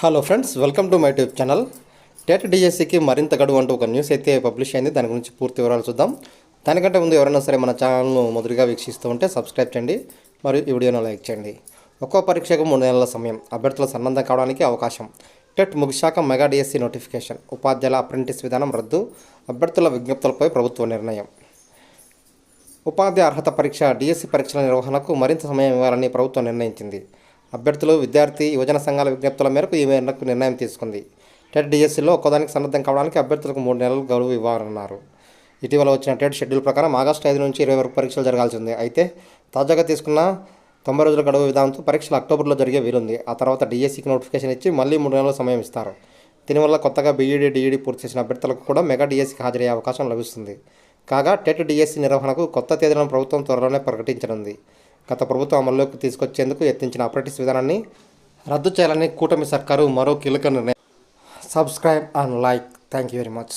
Hello friends welcome to my tube channel TET డిఎస్సికి మరింత గడువు అంటూ ఒక న్యూస్ అయితే పబ్లిష్ అయింది. దాని గురించి పూర్తి వివరాలు చూద్దాం. దానికంటే ముందు ఎవరైనా సరే మన ఛానల్ను మొదటిగా వీక్షిస్తూ ఉంటే సబ్స్క్రైబ్ చేయండి మరియు ఈ వీడియోను లైక్ చేయండి. ఒక్కో పరీక్షకు మూడు నెలల సమయం అభ్యర్థుల సన్నద్ధం కావడానికి అవకాశం. టెట్ ముగిశాక మెగా డిఎస్సి నోటిఫికేషన్ ఉపాధ్యాయుల అప్రెంటిస్ విధానం రద్దు అభ్యర్థుల విజ్ఞప్తులపై ప్రభుత్వ నిర్ణయం. ఉపాధ్యాయ అర్హత పరీక్ష డిఎస్సి పరీక్షల నిర్వహణకు మరింత సమయం ఇవ్వాలని ప్రభుత్వం నిర్ణయించింది. అభ్యర్థులు విద్యార్థి యువజన సంఘాల విజ్ఞప్తుల మేరకు ఈ మేరకు నిర్ణయం తీసుకుంది. టెట్ డిఎస్సిలో ఒక్కదానికి సన్నద్ధం కావడానికి అభ్యర్థులకు మూడు నెలలు గడువు ఇవ్వాలన్నారు. ఇటీవల వచ్చిన టెట్ షెడ్యూల్ ప్రకారం ఆగస్టు ఐదు నుంచి ఇరవై వరకు పరీక్షలు జరగాల్సి ఉంది అయితే తాజాగా తీసుకున్న తొంభై రోజుల గడువు విధానంతో పరీక్షలు అక్టోబర్లో జరిగే వీలుంది. ఆ తర్వాత డిఎస్సికి నోటిఫికేషన్ ఇచ్చి మళ్ళీ మూడు నెలల సమయం ఇస్తారు. దీనివల్ల కొత్తగా బీఈడీ డిఈడి పూర్తి చేసిన అభ్యర్థులకు కూడా మెగా డిఎస్సికి హాజరయ్యే అవకాశం లభిస్తుంది. కాగా టెట్ డిఎస్సి నిర్వహణకు కొత్త తేదీలను ప్రభుత్వం త్వరలోనే ప్రకటించనుంది. గత ప్రభుత్వం అమల్లోకి తీసుకొచ్చేందుకు యత్నించిన అప్రెంటిస్ విధానాన్ని రద్దు చేయాలని కూటమి సర్కారు మరో కీలక నిర్ణయం. Subscribe and like. Thank you very much.